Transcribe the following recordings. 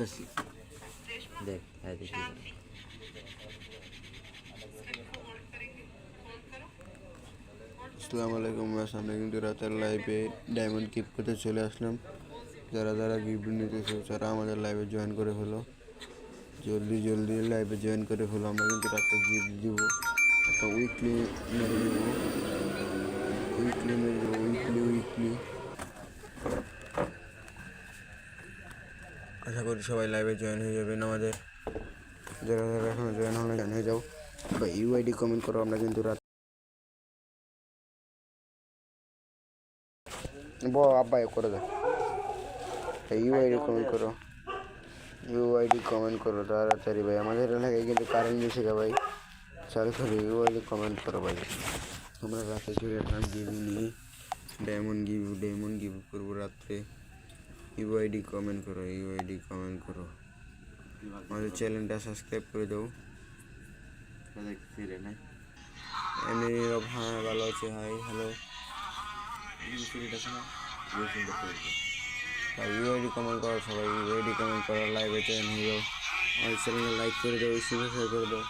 আসতেছি দেখ হ্যাঁ দেখি আসসালামু আলাইকুম বাস আমরা কিন্তু রাতের লাইভে ডায়মন্ড কিপ করতে চলে আসলাম যারা যারা গিফট নিতেছে তারা আমাদের লাইভে জয়েন করে ফেলো জলদি জলদি লাইভে জয়েন করে ফেলো আমরা কিন্তু রাতে গিফট দিব একটা উইকলি মেরে দেবো উইকলি মেরে দেবো উইকলি উইকলি আশা করি সবাই লাইভে জয়েন হয়ে যাবেন আমাদের যারা যারা এখনও জয়েন হলে জয়েন হয়ে যাও। বা ইউআইডি কমেন্ট করো, আমরা কিন্তু রাত ব আব্বাই, করে দাও ইউআইডি কমেন্ট করো। ইউআইডি কমেন্ট করো, তাড়াতাড়ি ভাই। আমাদের এলাকায় কিন্তু কারেন্ট দিয়েছে গা ভাই। চালু করে ইউআইডি কমেন্ট করো ভাই। আমরা রাতে চলে আসলাম গিভ নিয়ে ডায়মন্ড গিভ ডায়মন্ড গিভ করব রাত্রে। ইউআইডি কমেন্ট করো ইউআইডি কমেন্ট করো। আমাদের চ্যানেলটা সাবস্ক্রাইব করে দাও। এমনি নীরব হ্যাঁ ভালো আছে হাই হ্যালো ইউআইডি কমেন্ট করো, সবাই ইউআইডি কমেন্ট করো লাইভে জয়েন হয়ে যাও। আমাদের চ্যানেলে লাইক করে দাও শুভে শেয়ার করে দাও।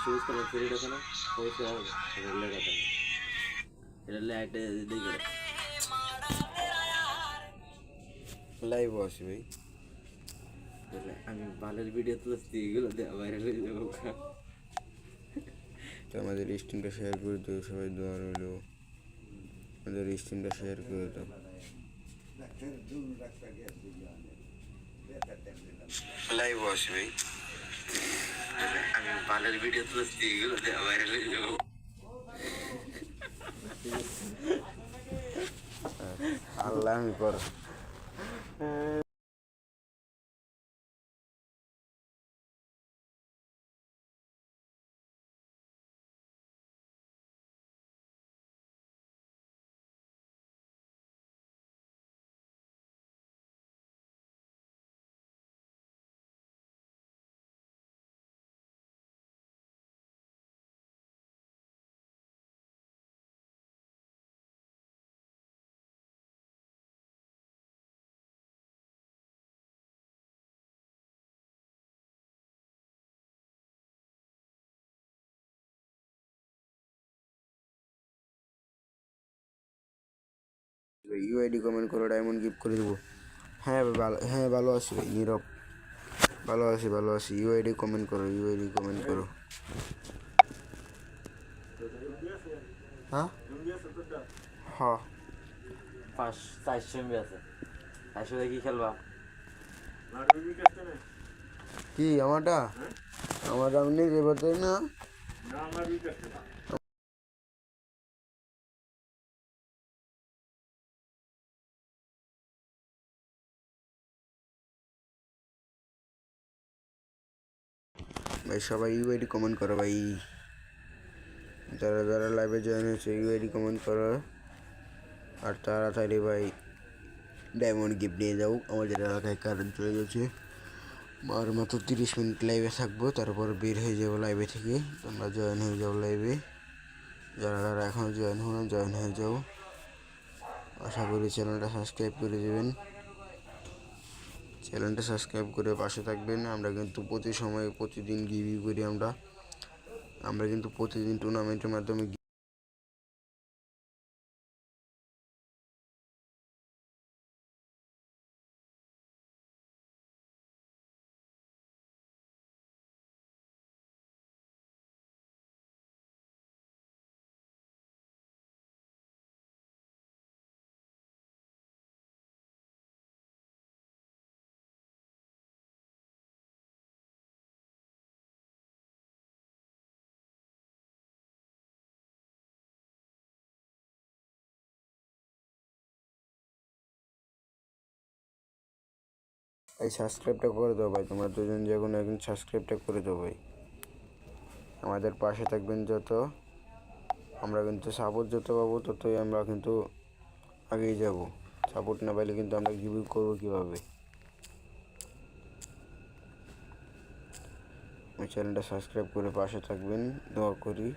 সবুজ কালার ফিরে দেখো না সবুজ কালার এটা লেখা এটা লাইটে লাইভ আসি ভাই আমি ভালোর ভিডিও তুলছি এগুলো দেওয়া ভাইরাল হয়ে যাব তো আমাদের স্ট্রিমটা শেয়ার করে দাও সবাই দোয়া রইল আমাদের স্ট্রিমটা শেয়ার করে দাও লাইভ আসি ভাই আমি ভালোর ভিডিও তুলছি এগুলো দেওয়া ভাইরাল হয়ে যাব আল্লাহ আমি করো 嗯。ইউআইডি কমেন্ট করো ডায়মন্ড গিফট করে দেবো। হ্যাঁ ভাই, ভালো হ্যাঁ ভালো আছি ভাই নীরব। ভালো আছি ভালো আছি। ইউআইডি কমেন্ট করো ইউআইডি কমেন্ট করো। হ্যাঁ? হ্যাঁ পাঁচ চারশো এমবি আছে। চারশো কি খেলবা। কি আমারটা? আমার দাম নেই তাই না। ভাই, সবাই ইউআইডি কমেন্ট করো ভাই। যারা যারা লাইভে জয়েন হয়েছে ইউআইডি কমেন্ট করো। আর তাড়াতাড়ি ভাই ডায়মন্ড গিফট নিয়ে যাও। আমাদের এলাকায় কারেন্ট চলে যাচ্ছে আর মাত্র তিরিশ মিনিট লাইভে থাকব, তারপর বের হয়ে যাব লাইভে থেকে। তোমরা জয়েন হয়ে যাও লাইভে যারা যারা এখনও জয়েন হো না জয়েন হয়ে যাও। আশা করি চ্যানেলটা সাবস্ক্রাইব করে দেবেন। চ্যানেলটা সাবস্ক্রাইব করে পাশে থাকবেন। আমরা কিন্তু প্রতি সময় প্রতিদিন গিভি করি আমরা। আমরা কিন্তু প্রতিদিন টুর্নামেন্টের মাধ্যমে এই সাবস্ক্রাইবটা করে দাও ভাই। তোমরা দুজন যে কোনো একজন সাবস্ক্রাইবটা করে দাও ভাই। আমাদের পাশে থাকবেন যত, আমরা কিন্তু সাপোর্ট যত পাবো ততই আমরা কিন্তু আগেই যাব। সাপোর্ট না পাইলে কিন্তু আমরা গিভ করব কীভাবে? ওই চ্যানেলটা সাবস্ক্রাইব করে পাশে থাকবেন, দোয়া করি।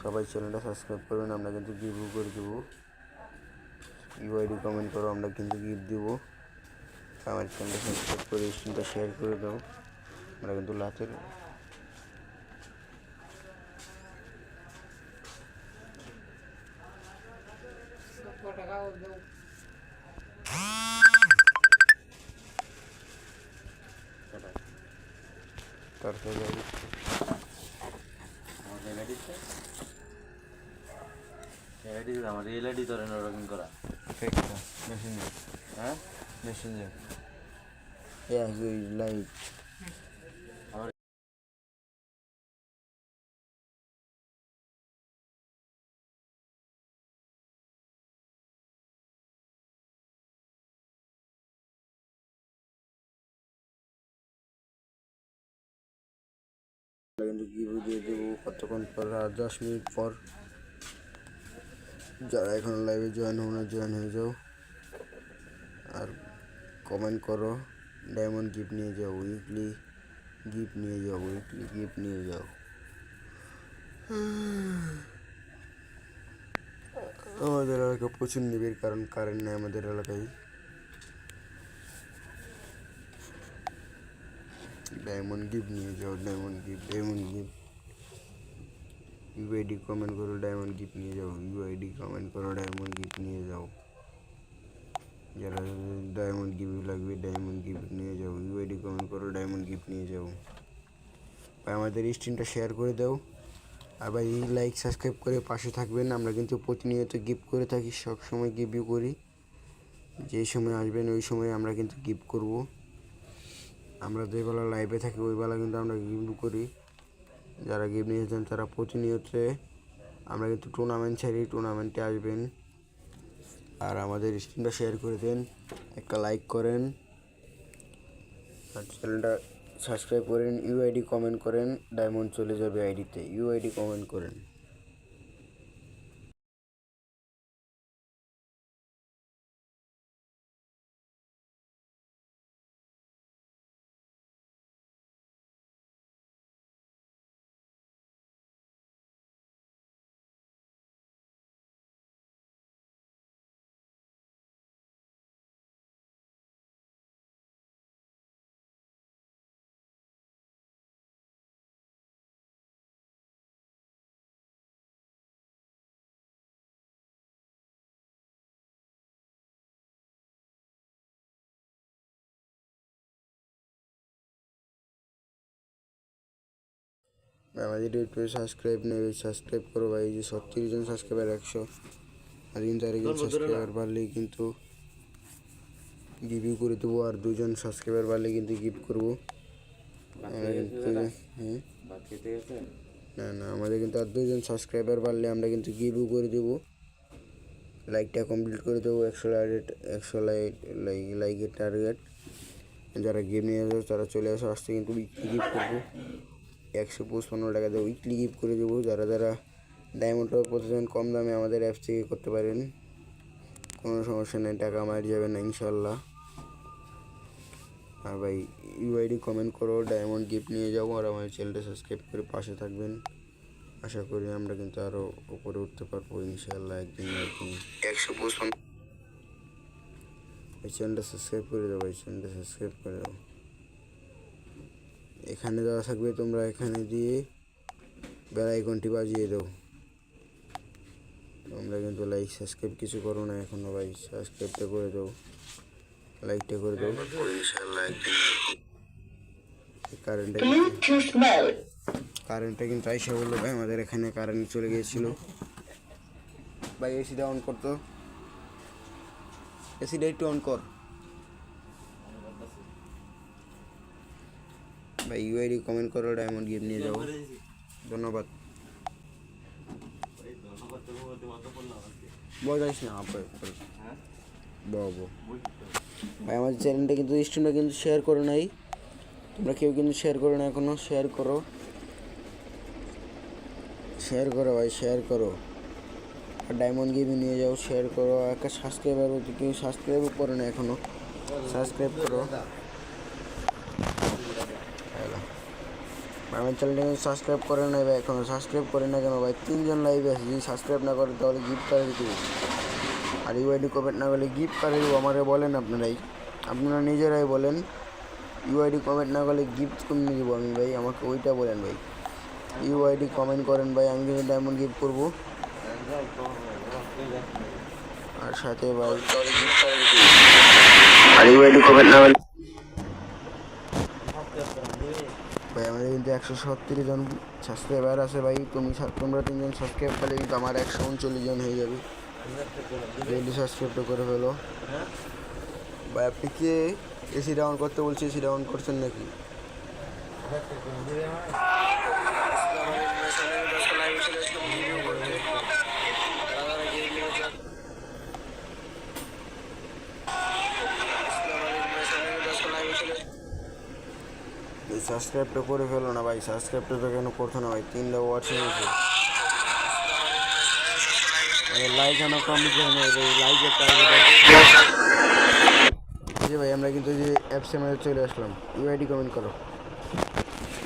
সবাই চ্যানেলটা সাবস্ক্রাইব করবেন, আমরা কিন্তু গিভ করে দেবো। ইউআইডি কমেন্ট করো, আমরা কিন্তু গিফট দেবো। আমার চ্যানেলটা সাবস্ক্রাইব করে স্ক্রিনটা শেয়ার করে দাও। আমরা কিন্তু লাতের তারপরে এলআইডিতে এলআইডি আমার এলআইডি ধরে ওরকম করা। ফেকটা মেসেঞ্জার হ্যাঁ মেসেঞ্জার Yeah, good light. আমার কিন্তু গিভু দিয়ে দেবো কতক্ষণ পর আর দশ মিনিট পর যারা এখন লাইভে জয়েন হো না জয়েন হয়ে যাও আর কমেন্ট করো ডায়মন্ড গিফট নিয়ে যাও উইকলি গিফট নিয়ে যাও উইকলি গিফট নিয়ে যাও আমাদের এলাকা প্রচুর নিবিড় কারণ কারেন্ট নেই আমাদের এলাকায় ডায়মন্ড গিফট নিয়ে যাও diamond gift diamond gift UID comment করো ডায়মন্ড গিফট নিয়ে যাও। ইউআইডি কমেন্ট করো ডায়মন্ড গিফট নিয়ে যাও। যারা ডায়মন্ড গিফট লাগবে ডায়মন্ড গিফট নিয়ে যাও। ইউআইডি কমেন্ট করো ডায়মন্ড গিফট নিয়ে যাও। ভাই, আমাদের স্ট্রিমটা শেয়ার করে দাও। আর ভাই লাইক সাবস্ক্রাইব করে পাশে থাকবেন। আমরা কিন্তু প্রতিনিয়ত গিফট করে থাকি, সব সময় গিফটও করি। যেই সময় আসবেন, ওই সময় আমরা কিন্তু গিফট করব। আমরা যে বেলা লাইভে থাকি, ওই বেলা কিন্তু আমরা গিফট করি। যারা গিফট নিয়েছেন তারা প্রতিনিয়ত আমরা কিন্তু টুর্নামেন্ট ছাড়ি টুর্নামেন্টে আসবেন। আর আমাদের স্ক্রিনটা শেয়ার করে দেন, একটা লাইক করেন। আর চ্যানেলটা সাবস্ক্রাইব করেন ইউআইডি কমেন্ট করেন ডায়মন্ড চলে যাবে আইডিতে ইউআইডি কমেন্ট করেন। আমাদের ইউটিউবে সাবস্ক্রাইব নেবে সাবস্ক্রাইব করো ভাই এই যে ছত্রিশ জন সাবস্ক্রাইবার একশো আর কিন্তু আরেকজন সাবস্ক্রাইবার বাড়লেই কিন্তু গিভিউ করে দেবো আর দুজন সাবস্ক্রাইবার বাড়লে কিন্তু গিফট করব। আমরা কিন্তু হ্যাঁ? না না আমাদের কিন্তু আর দুজন সাবস্ক্রাইবার বাড়লে আমরা কিন্তু গিভিউ করে দেবো। লাইকটা কমপ্লিট করে দেবো একশো লাইট একশো লাইক লাইক লাইকের টার্গেট যারা গেম নিয়ে আসবে তারা চলে আসো আসতে কিন্তু গিফট করব। একশো পঁচপান্ন টাকা দিয়ে উইকলি গিফট করে দেবো। যারা যারা ডায়মন্ডটা প্রতিদিন কম দামে আমাদের অ্যাপ থেকে করতে পারেন। কোনো সমস্যা নেই টাকা মারি যাবে না ইনশাল্লাহ আর ভাই ইউআইডি কমেন্ট করো ডায়মন্ড গিফট নিয়ে যাব আর আমার চ্যানেলটা সাবস্ক্রাইব করে পাশে থাকবেন। আশা করি আমরা কিন্তু আরও উপরে উঠতে পারব ইনশাল্লাহ একদিন একদিন। একশো পঁচপান্ন এই চ্যানেলটা সাবস্ক্রাইব করে দাও এই চ্যানেলটা সাবস্ক্রাইব করে দাও। এখানে দেওয়া থাকবে তোমরা এখানে দিয়ে বেল আইকনটি বাজিয়ে দাও। তোমরা কিন্তু লাইক সাবস্ক্রাইব কিছু করো না এখনও ভাই সাবস্ক্রাইবটা করে দাও। লাইকটা করে দাও। কারেন্টটা কিন্তু আইসা বলল ভাই আমাদের এখানে কারেন্ট চলে গিয়েছিল। ভাই এসিটা অন করতো এসিটা একটু অন কর। ভাই ইউআইডি কমেন্ট করো ডায়মন্ড গিফট নিয়ে যাও। ধন্যবাদ। বজাইস না ভাই, আমার চ্যানেলটা কিন্তু স্টুডেন্টরা কিন্তু শেয়ার করে নাই। তোমরা কেউ কিন্তু শেয়ার করো না এখনও শেয়ার করো। শেয়ার করো ভাই শেয়ার করো। আর ডায়মন্ড গেমে নিয়ে যাও শেয়ার করো। একটা সাবস্ক্রাইবার কেউ সাবস্ক্রাইবও করে না এখনও সাবস্ক্রাইব করো হ্যালো ভাই আমার চ্যানেলটা সাবস্ক্রাইব করে না ভাই এখনও। সাবস্ক্রাইব করে না কেন ভাই, তিনজন লাইভে আছে। যদি সাবস্ক্রাইব না করে, তাহলে গিফট কার্ড দেবো আর ইউআইডি কমেন্ট না করলে গিফট কার্ড দেবো আমাকে বলেন আপনারাই। আপনারা নিজেরাই বলেন ইউআইডি কমেন্ট না করলে গিফট কেমনি দেবো আমি ভাই? আমাকে ওইটা বলেন ভাই। ইউআইডি কমেন্ট করেন ভাই, আমি কিন্তু ডায়মন্ড গিফট করব। আর সাথে ভাই আর ইউআইডি কমেন্ট না করলে ভাই, আমাদের কিন্তু একশো সত্তিরিশ জন সাবস্ক্রাইবার আছে ভাই। তুমি তোমরা তিনজন সাবস্ক্রাইব করলে কিন্তু আমার একশো উনচল্লিশ জন হয়ে যাবে। ডেইলি সাবস্ক্রাইবটা করে ফেলো। ভাই, আপনি কে এসি ডাউন করতে বলছি? এসি ডাউন করছেন নাকি? সাবস্ক্রাইবটা করে ফেলো না ভাই সাবস্ক্রাইবটা তো কেন করছ না ভাই? তিনটা ওয়াচিং আছে লাইক যেন কমপ্লিট হয় না জি ভাই, আমরা কিন্তু যে অ্যাপসের মধ্যে চলে আসলাম। ইউআইডি কমেন্ট করো।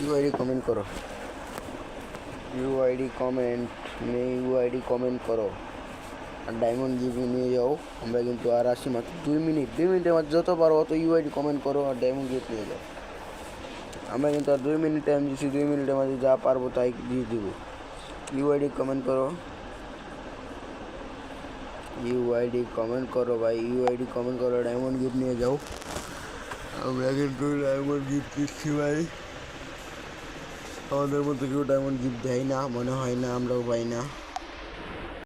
ইউআইডি কমেন্ট করো। ইউআইডি কমেন্ট মানে ইউআইডি কমেন্ট করো। আর ডায়মন্ড জিবি নিয়ে যাও। আমরা কিন্তু আর আসি মাত্র দুই মিনিট, দুই মিনিটের মাত্র যত পারো অত ইউআইডি কমেন্ট করো আর ডায়মন্ড গিফট নিয়ে যাও। আমরা কিন্তু আর দুই মিনিট টাইম দিচ্ছি দুই মিনিটের মধ্যে যা পারব তাই দিয়ে দিব। ইউআইডি কমেন্ট করো। ইউআইডি কমেন্ট করো ভাই ইউআইডি কমেন্ট করো ডায়মন্ড গিফট নিয়ে যাও। আমরা কিন্তু ডায়মন্ড গিফট দিচ্ছি ভাই। আমাদের মধ্যে কেউ ডায়মন্ড গিফট দেয় না, মনে হয় না, আমরাও পাই না।